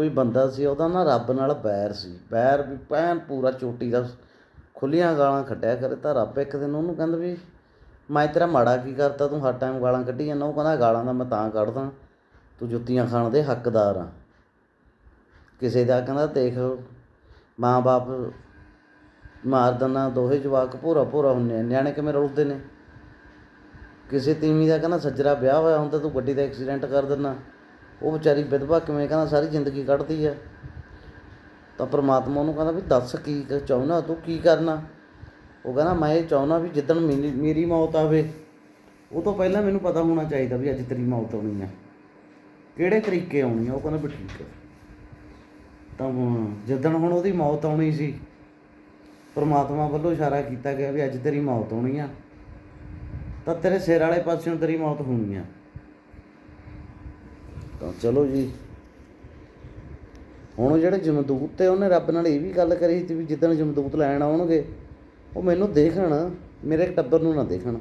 ਕੋਈ ਬੰਦਾ ਸੀ, ਉਹਦਾ ਨਾ ਰੱਬ ਨਾਲ ਬੈਰ ਸੀ। ਬੈਰ ਵੀ ਪੈਨ ਪੂਰਾ ਚੋਟੀ ਦਾ ਖੁੱਲੀਆਂ ਗਾਲਾਂ ਕੱਢਿਆ ਕਰੇ ਤਾਂ ਰੱਬ ਇੱਕ ਦਿਨ ਉਹਨੂੰ ਕਹਿੰਦਾ ਵੀ, ਮੈਂ ਤੇਰਾ ਮਾੜਾ ਕੀ ਕਰਤਾ, ਤੂੰ ਹਰ ਟਾਈਮ ਗਾਲਾਂ ਕੱਢੀ ਜਾਂਦਾ, ਉਹ ਕਹਿੰਦਾ ਗਾਲਾਂ ਦਾ ਮੈਂ ਤਾਂ ਕੱਢਦਾ। ਤੂੰ ਜੁੱਤੀਆਂ ਖਾਣ ਦੇ ਹੱਕਦਾਰ ਆ। ਕਿਸੇ ਦਾ ਕਹਿੰਦਾ, ਦੇਖ, ਮਾਂ-ਬਾਪ ਮਾਰ ਦਿੰਦਾ, ਦੋਹੇ ਜਵਾਕ ਭੋਰਾ ਭੋਰਾ ਹੁੰਨੇ ਆ, ਨਿਆਣੇ ਕਿਵੇਂ ਰੁਲਦੇ ਨੇ? ਕਿਸੇ ਤੀਵੀਂ ਦਾ ਕਹਿੰਦਾ, ਸੱਜਰਾ ਵਿਆਹ ਹੋਇਆ ਹੁੰਦਾ, ਤੂੰ ਗੱਡੀ ਦਾ ਐਕਸੀਡੈਂਟ ਕਰ ਦਿੰਦਾ। ਉਹ ਵਿਚਾਰੀ ਵਿਧਵਾ ਕਿਵੇਂ ਕਹਿੰਦਾ ਸਾਰੀ ਜ਼ਿੰਦਗੀ ਕੱਢਦੀ ਆ। ਤਾਂ ਪ੍ਰਮਾਤਮਾ ਉਹਨੂੰ ਕਹਿੰਦਾ ਵੀ ਦੱਸ ਕੀ ਚਾਹੁੰਦਾ, ਤੂੰ ਕੀ ਕਰਨਾ? ਉਹ ਕਹਿੰਦਾ ਮੈਂ ਇਹ ਚਾਹੁੰਦਾ ਵੀ ਜਿੱਦਣ ਮੇਰੀ ਮੇਰੀ ਮੌਤ ਆਵੇ, ਉਹ ਤੋਂ ਪਹਿਲਾਂ ਮੈਨੂੰ ਪਤਾ ਹੋਣਾ ਚਾਹੀਦਾ ਵੀ ਅੱਜ ਤੇਰੀ ਮੌਤ ਆਉਣੀ ਆ। ਕਿਹੜੇ ਤਰੀਕੇ ਆਉਣੀ ਆ, ਉਹ ਕਹਿੰਦਾ ਵੀ ਠੀਕ ਹੈ ਤਾਂ ਹੁਣ ਜਿੱਦਣ ਹੁਣ ਉਹਦੀ ਮੌਤ ਆਉਣੀ ਸੀ, ਪਰਮਾਤਮਾ ਵੱਲੋਂ ਇਸ਼ਾਰਾ ਕੀਤਾ ਗਿਆ ਵੀ ਅੱਜ ਤੇਰੀ ਮੌਤ ਆਉਣੀ ਆ। ਤਾਂ ਤੇਰੇ ਸਿਰ ਵਾਲੇ ਪਾਸਿਓਂ ਤੇਰੀ ਮੌਤ ਹੋਣੀ ਆ। ਤਾਂ ਚਲੋ ਜੀ। ਹੁਣ ਉਹ ਜਿਹੜੇ ਜਮਦੂਤ ਤੇ ਉਹਨੇ ਰੱਬ ਨਾਲ ਇਹ ਵੀ ਗੱਲ ਕਰੀ ਸੀ ਵੀ ਜਿੱਦਣ ਜਮਦੂਤ ਲੈਣ ਆਉਣਗੇ, ਉਹ ਮੈਨੂੰ ਦੇਖਣ, ਮੇਰੇ ਟੱਬਰ ਨੂੰ ਨਾ ਦੇਖਣ।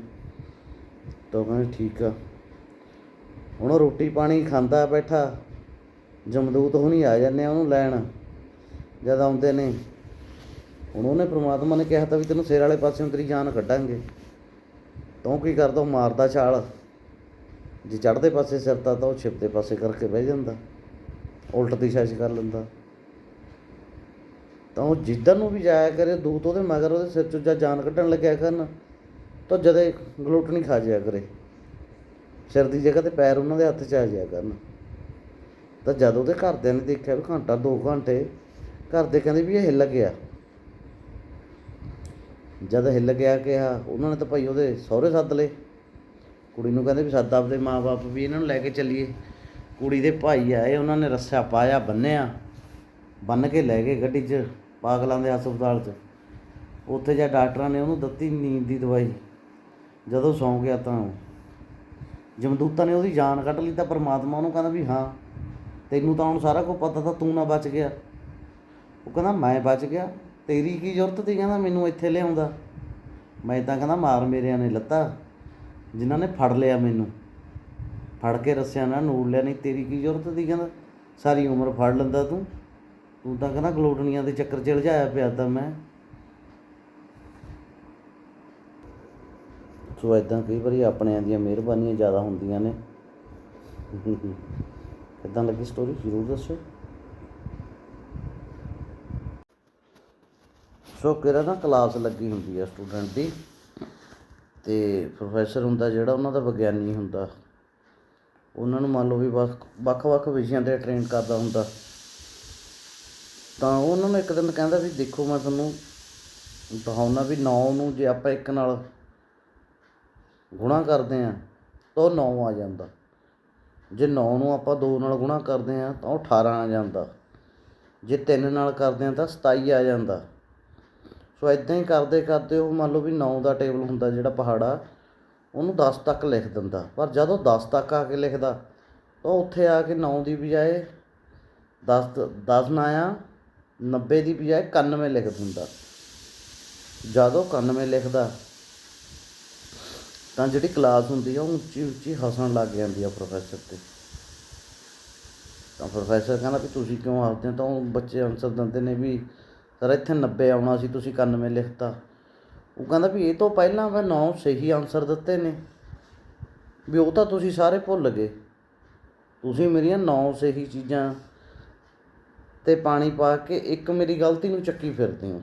ਤਾਂ ਉਹ ਕਹਿੰਦੇ ਠੀਕ ਆ। ਹੁਣ ਉਹ ਰੋਟੀ ਪਾਣੀ ਖਾਂਦਾ ਬੈਠਾ, ਜਮਦੂਤ ਹੁਣੀ ਆ ਜਾਂਦੇ ਆ ਉਹਨੂੰ ਲੈਣ, ਜਦ ਆਉਂਦੇ ਨੇ। ਹੁਣ ਉਹਨੇ ਪ੍ਰਮਾਤਮਾ ਨੇ ਕਿਹਾ ਤਾਂ ਵੀ ਤੈਨੂੰ ਸਿਰ ਵਾਲੇ ਪਾਸਿਓਂ ਤੇਰੀ ਜਾਨ ਕੱਢਾਂਗੇ। ਤੂੰ ਕੀ ਕਰਦਾ, ਉਹ ਮਾਰਦਾ ਛਾਲ। ਜੇ ਚੜ੍ਹਦੇ ਪਾਸੇ ਸਿਰ ਤਾਂ ਤਾਂ ਉਹ ਛਿਪਦੇ ਪਾਸੇ ਕਰਕੇ ਬਹਿ ਜਾਂਦਾ, ਉਲਟ ਦਿਸ਼ਾ 'ਚ ਕਰ ਲੈਂਦਾ। ਤਾਂ ਉਹ ਜਿੱਦਾਂ ਨੂੰ ਵੀ ਜਾਇਆ ਕਰੇ, ਦੂਤ ਉਹਦੇ ਮਗਰ ਉਹਦੇ ਸਿਰ 'ਚੋਂ ਜਾਂ ਜਾਨ ਕੱਢਣ ਲੱਗਿਆ ਕਰਨ, ਤਾਂ ਜਦੇ ਗਲੋਟਣੀ ਖਾ ਜਾਇਆ ਕਰੇ। ਸਿਰ ਦੀ ਜਗ੍ਹਾ ਤੇ ਪੈਰ ਉਹਨਾਂ ਦੇ ਹੱਥ 'ਚ ਆ ਜਾਇਆ ਕਰਨ। ਤਾਂ ਜਦ ਉਹਦੇ ਘਰਦਿਆਂ ਨੇ ਦੇਖਿਆ ਵੀ ਘੰਟਾ 2 ਘੰਟੇ ਘਰ ਦੇ ਕਹਿੰਦੇ ਵੀ ਇਹ ਹਿੱਲ ਗਿਆ। ਜਦ ਹਿੱਲ ਗਿਆ ਕਿਹਾ, ਉਹਨਾਂ ਨੇ ਤਾਂ ਭਾਈ ਉਹਦੇ ਸਹੁਰੇ ਸੱਦ ਲਏ। ਕੁੜੀ ਨੂੰ ਕਹਿੰਦੇ ਵੀ ਸੱਦ ਆਪਦੇ ਮਾਪੇ ਵੀ ਇਹਨਾਂ ਨੂੰ ਲੈ ਕੇ ਚੱਲੀਏ। ਕੁੜੀ ਦੇ ਭਾਈ ਆਏ, ਉਹਨਾਂ ਨੇ ਰੱਸਾ ਪਾਇਆ, ਬੰਨਿਆ। ਬੰਨ ਕੇ ਲੈ ਗਏ ਗੱਡੀ 'ਚ, ਪਾਗਲਾਂ ਦੇ ਹਸਪਤਾਲ 'ਚ। ਉੱਥੇ ਜਾ ਡਾਕਟਰਾਂ ਨੇ ਉਹਨੂੰ ਦਿੱਤੀ ਨੀਂਦ ਦੀ ਦਵਾਈ। ਜਦੋਂ ਸੌਂ ਗਿਆ ਤਾਂ ਜਮਦੂਤਾਂ ਨੇ ਉਹਦੀ ਜਾਨ ਕੱਢ ਲਈ ਤਾਂ ਪ੍ਰਮਾਤਮਾ ਉਹਨੂੰ ਕਹਿੰਦਾ ਵੀ ਹਾਂ, ਤੈਨੂੰ ਤਾਂ ਹੁਣ ਸਾਰਾ ਕੁਝ ਪਤਾ ਤਾਂ ਤੂੰ ਨਾ ਬਚ ਗਿਆ। ਉਹ ਕਹਿੰਦਾ, ਮੈਂ ਬਚ ਗਿਆ। ਤੇਰੀ ਕੀ ਜ਼ਰੂਰਤ ਸੀ ਕਹਿੰਦਾ, ਮੈਨੂੰ ਇੱਥੇ ਲਿਆਉਂਦਾ। ਮੈਂ ਤਾਂ ਕਹਿੰਦਾ, ਮਾਰ ਮੇਰਿਆਂ ਨੇ ਲੱਤਾ। ਜਿਨ੍ਹਾਂ ਨੇ ਫੜ ਲਿਆ ਮੈਨੂੰ। ਫੜ ਕੇ ਰੱਸਿਆਂ ਨਾਲ ਨੂੜ ਲਿਆ, ਨਹੀਂ, ਤੇਰੀ ਕੀ ਜ਼ਰੂਰਤ ਸੀ? ਕਹਿੰਦਾ, ਸਾਰੀ ਉਮਰ ਫੜ ਲੈਂਦਾ ਤੂੰ। ਤੂੰ ਤਾਂ ਕਹਿੰਦਾ ਗਲੋਟਣੀਆਂ ਦੇ ਚੱਕਰ 'ਚ ਉਲਝਾਇਆ ਪਿਆ ਤਾਂ ਮੈਂ। ਸੋ ਇਦਾਂ ਕਈ ਵਾਰੀ ਆਪਣਿਆਂ ਦੀਆਂ ਮਿਹਰਬਾਨੀਆਂ ਜ਼ਿਆਦਾ ਹੁੰਦੀਆਂ ਨੇ। ਕਿੱਦਾਂ ਲੱਗੀ ਸਟੋਰੀ ਜ਼ਰੂਰ ਦੱਸੋ ਸੋ ਕਿਹੜਾ ਨਾ ਕਲਾਸ ਲੱਗੀ ਹੁੰਦੀ ਹੈ ਸਟੂਡੈਂਟ ਦੀ। ਅਤੇ ਪ੍ਰੋਫੈਸਰ ਹੁੰਦਾ ਜਿਹੜਾ ਉਹਨਾਂ ਦਾ ਵਿਗਿਆਨੀ ਹੁੰਦਾ। ਉਹਨਾਂ ਨੂੰ ਮੰਨ ਲਓ ਵੀ ਵੱਖ- ਵੱਖ-ਵੱਖ ਵਿਸ਼ਿਆਂ ਤੇ ਟ੍ਰੇਨ ਕਰਦਾ ਹੁੰਦਾ। ਤਾਂ ਉਹਨਾਂ ਨੂੰ ਇੱਕ ਦਿਨ ਕਹਿੰਦਾ ਵੀ ਦੇਖੋ ਮੈਂ ਤੁਹਾਨੂੰ ਦਿਖਾਉਣਾ ਵੀ 9 ਨੂੰ ਜੇ ਆਪਾਂ ਇੱਕ ਨਾਲ ਗੁਣਾ ਕਰਦੇ ਆ ਤਾਂ ਉਹ 9 ਆ ਜਾਂਦਾ। ਜੇ 9 ਨੂੰ ਆਪਾਂ 2 ਨਾਲ ਗੁਣਾ ਕਰਦੇ ਆ ਤਾਂ ਉਹ 18 ਆ ਜਾਂਦਾ। ਜੇ 3 ਨਾਲ ਕਰਦੇ ਆ ਤਾਂ 27 ਆ ਜਾਂਦਾ। ਸੋ ਇਦਾਂ ਹੀ ਕਰਦੇ ਕਰਦੇ ਉਹ ਮੰਨ ਲਓ ਵੀ 9 ਦਾ ਟੇਬਲ ਹੁੰਦਾ ਜਿਹੜਾ ਪਹਾੜਾ, ਉਹਨੂੰ 10 ਤੱਕ ਲਿਖ ਦਿੰਦਾ। ਪਰ ਜਦੋਂ 10 ਤੱਕ ਆ ਕੇ ਲਿਖਦਾ, ਤਾਂ ਉੱਥੇ ਆ ਕੇ 9 ਦੀ ਬਜਾਏ 10 10 ਨਾ ਆ 90 ਦੀ ਬਜਾਏ 91 ਲਿਖ ਦਿੰਦਾ। ਜਦੋਂ 91 ਲਿਖਦਾ, ਤਾਂ ਜਿਹੜੀ ਕਲਾਸ ਹੁੰਦੀ ਆ, ਉਹ ਉੱਚੀ ਉੱਚੀ ਹੱਸਣ ਲੱਗ ਜਾਂਦੀ ਆ ਪ੍ਰੋਫੈਸਰ ਤੇ। ਤਾਂ ਪ੍ਰੋਫੈਸਰ ਕਹਿੰਦਾ ਵੀ ਤੁਸੀਂ ਕਿਉਂ ਹੱਸਦੇ ਹੋ? ਤਾਂ ਉਹ ਬੱਚੇ ਆਨਸਰ ਦਿੰਦੇ ਨੇ ਵੀ ਸਰ, ਇੱਥੇ 90 ਆਉਣਾ ਸੀ, ਤੁਸੀਂ 91 ਲਿਖਤਾ। ਉਹ ਕਹਿੰਦਾ ਵੀ ਇਹ ਤੋਂ ਪਹਿਲਾਂ ਮੈਂ 9 ਸਹੀ ਆਨਸਰ ਦਿੱਤੇ ਨੇ। ਵੀ ਉਹ ਤਾਂ ਤੁਸੀਂ ਸਾਰੇ ਭੁੱਲ ਗਏ। ਤੁਸੀਂ ਮੇਰੀਆਂ 9 ਸਹੀ ਚੀਜ਼ਾਂ ਤੇ ਪਾਣੀ ਪਾ ਕੇ ਇੱਕ ਮੇਰੀ ਗਲਤੀ ਨੂੰ ਚੱਕੀ ਫਿਰਦੇ ਹੋ।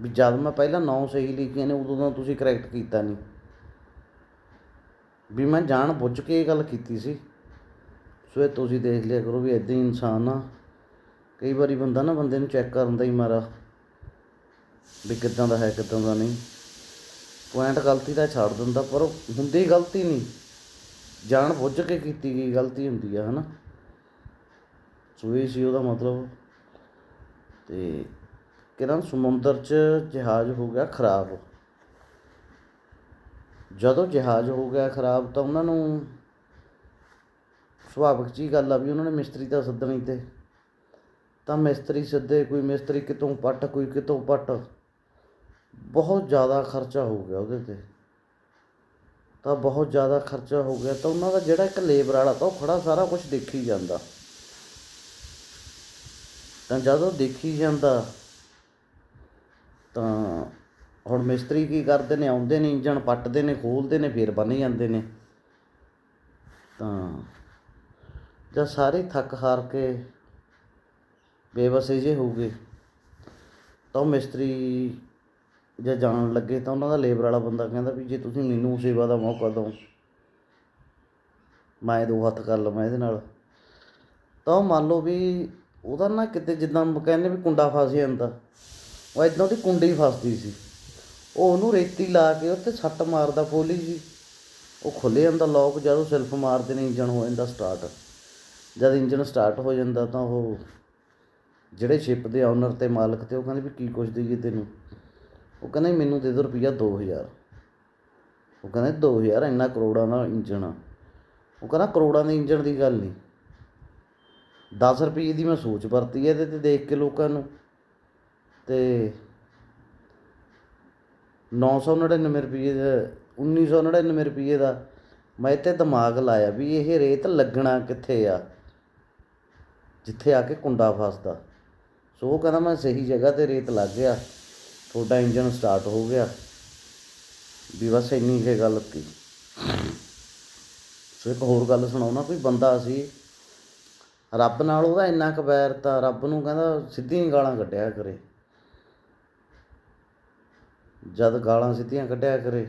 ਵੀ ਜਦ ਮੈਂ ਪਹਿਲਾਂ 9 ਸਹੀ ਲਿਖੀਆਂ ਨੇ, ਉਦੋਂ ਤਾਂ ਤੁਸੀਂ ਕਰੈਕਟ ਕੀਤਾ ਨਹੀਂ। ਵੀ ਮੈਂ ਜਾਣ ਬੁੱਝ ਕੇ ਇਹ ਗੱਲ ਕੀਤੀ ਸੀ। ਸੋ ਇਹ ਤੁਸੀਂ ਦੇਖ ਲਿਆ ਕਰੋ ਵੀ ਇਦਾਂ ਹੀ ਇਨਸਾਨ ਆ। ਕਈ ਵਾਰੀ ਬੰਦਾ ਨਾ ਬੰਦੇ ਨੂੰ ਚੈੱਕ ਕਰਨ ਦਾ ਹੀ ਮਾਰਾ ਵੀ ਕਿੱਦਾਂ ਦਾ ਹੈ, ਕਿੱਦਾਂ ਦਾ ਨਹੀਂ। ਪੁਆਇੰਟ ਗਲਤੀ ਦਾ ਛੱਡ ਦਿੰਦਾ, ਪਰ ਉਹ ਹੁੰਦੀ ਗਲਤੀ ਨਹੀਂ। ਜਾਣ ਬੁੱਝ ਕੇ ਕੀਤੀ ਗਈ ਗਲਤੀ ਹੁੰਦੀ ਆ, ਹਨਾ। ਸੋ ਇਹ ਸੀ ਉਹਦਾ ਮਤਲਬ। ਤੇ ਕਿਰਨ ਸਮੁੰਦਰ 'ਚ ਜਹਾਜ਼ ਹੋ ਗਿਆ ਖਰਾਬ। ਜਦੋਂ ਜਹਾਜ਼ ਹੋ ਗਿਆ ਖਰਾਬ ਤਾਂ ਉਹਨਾਂ ਨੂੰ ਸੁਭਾਵਿਕ ਜੀ ਗੱਲ ਆ ਵੀ ਉਹਨਾਂ ਨੇ ਮਿਸਤਰੀ ਤਾਂ ਸੱਦਣੀ ਤੇ। ਤਾਂ ਮਿਸਤਰੀ ਸੱਦੇ ਕੋਈ ਮਿਸਤਰੀ ਕਿਤੋਂ ਪੱਟ, ਕੋਈ ਕਿਤੋਂ ਪੱਟ। ਬਹੁਤ ਜ਼ਿਆਦਾ ਖਰਚਾ ਹੋ ਗਿਆ ਉਹਦੇ ਤੇ। ਤਾਂ ਬਹੁਤ ਜ਼ਿਆਦਾ ਖਰਚਾ ਹੋ ਗਿਆ। ਤਾਂ ਉਹਨਾਂ ਦਾ ਜਿਹੜਾ ਇੱਕ ਲੇਬਰ ਵਾਲਾ ਤਾਂ ਉਹ ਖੜਾ ਸਾਰਾ ਕੁਝ ਦੇਖੀ ਜਾਂਦਾ। ਤਾਂ ਜਦ ਉਹ ਦੇਖੀ ਜਾਂਦਾ, ਤਾਂ ਹੁਣ ਮਿਸਤਰੀ ਕੀ ਕਰਦੇ ਨੇ? ਆਉਂਦੇ ਨੇ ਇੰਜਣ, ਪੱਟਦੇ ਨੇ, ਖੋਲਦੇ ਨੇ, ਫੇਰ ਬੰਨ ਜਾਂਦੇ ਨੇ। ਤਾਂ ਜਦ ਸਾਰੇ ਥੱਕ ਹਾਰ ਕੇ ਬੇਬਸੇ ਜੇ ਹੋ ਗਏ ਤਾਂ ਉਹ ਮਿਸਤਰੀ ਜੇ ਜਾਣ ਲੱਗੇ ਤਾਂ ਉਹਨਾਂ ਦਾ ਲੇਬਰ ਵਾਲਾ ਬੰਦਾ ਕਹਿੰਦਾ ਵੀ ਜੇ ਤੁਸੀਂ ਮੈਨੂੰ ਸੇਵਾ ਦਾ ਮੌਕਾ ਦਿਓ, ਮੈਂ ਦੋ ਹੱਥ ਕਰ ਲਵਾਂ ਇਹਦੇ ਨਾਲ। ਤਾਂ ਉਹ ਮੰਨ ਲਓ ਵੀ ਉਹਦਾ ਨਾ ਕਿਤੇ ਜਿੱਦਾਂ ਕਹਿੰਦੇ ਵੀ ਕੁੰਡਾ ਫਸ ਜਾਂਦਾ, ਉਹ ਇਦਾਂ ਉਹਦੀ ਕੁੰਡੀ ਫਸਦੀ ਸੀ। ਉਹ ਉਹਨੂੰ ਰੇਤੀ ਲਾ ਕੇ ਉੱਤੇ ਸੱਟ ਮਾਰਦਾ ਪੋਲੀ ਜੀ। ਉਹ ਖੁੱਲੇ ਜਾਂਦਾ ਲੋਕ ਜਦੋਂ ਸੈਲਫ ਮਾਰਦੇ ਨੇ ਇੰਜਨ ਹੋ ਜਾਂਦਾ ਸਟਾਰਟ ਜਦ ਇੰਜਨ ਸਟਾਰਟ ਹੋ ਜਾਂਦਾ ਤਾਂ ਉਹ ਜਿਹੜੇ ਸ਼ਿਪ ਦੇ ਓਨਰ ਤੇ ਮਾਲਕ ਤੇ, ਉਹ ਕਹਿੰਦੇ ਵੀ ਕੀ ਕੁਛ ਦੇਈਏ ਤੈਨੂੰ। ਉਹ ਕਹਿੰਦਾ ਮੈਨੂੰ ਦੇ ਦਿਓ ਰੁਪਈਆ 2000 ਉਹ ਕਹਿੰਦਾ 2000 ਇੰਨਾ ਕਰੋੜਾਂ ਦਾ ਇੰਜਣ ਆ। ਉਹ ਕਹਿੰਦਾ ਕਰੋੜਾਂ ਦੇ ਇੰਜਣ ਦੀ ਗੱਲ ਨਹੀਂ 10 ਰੁਪਏ ਦੀ ਮੈਂ ਸੋਚ ਵਰਤੀ ਹੈ ਇਹਦੇ ਤੇ ਦੇਖ ਕੇ ਲੋਕਾਂ ਨੂੰ। ਤੇ 999 ਰੁਪਏ ਦਾ 1999 ਰੁਪਏ ਦਾ ਮੈਂ ਤੇ ਦਿਮਾਗ ਲਾਇਆ ਵੀ ਇਹ ਰੇਤ ਲੱਗਣਾ ਕਿੱਥੇ ਆ? ਜਿੱਥੇ ਆ ਕੇ ਕੁੰਡਾ ਫਸਦਾ। ਸੋ ਉਹ ਕਹਿੰਦਾ ਮੈਂ ਸਹੀ ਜਗ੍ਹਾ ਤੇ ਰੇਤ ਲੱਗ ਗਿਆ। ਤੁਹਾਡਾ ਇੰਜਨ ਸਟਾਰਟ ਹੋ ਗਿਆ। ਵੀ ਬਸ ਇੰਨੀ ਕੁ ਗੱਲ ਸੀ ਸੋ ਇੱਕ ਹੋਰ ਗੱਲ ਸੁਣਾਉਣਾ, ਕੋਈ ਬੰਦਾ ਸੀ, ਰੱਬ ਨਾਲ ਉਹਦਾ ਇੰਨਾ ਕੁ ਵੈਰ ਤਾਂ ਰੱਬ ਨੂੰ ਕਹਿੰਦਾ ਸਿੱਧੀਆਂ ਗਾਲਾਂ ਕੱਢਿਆ ਕਰੇ। ਜਦ ਗਾਲਾਂ ਸਿੱਧੀਆਂ ਕੱਢਿਆ ਕਰੇ।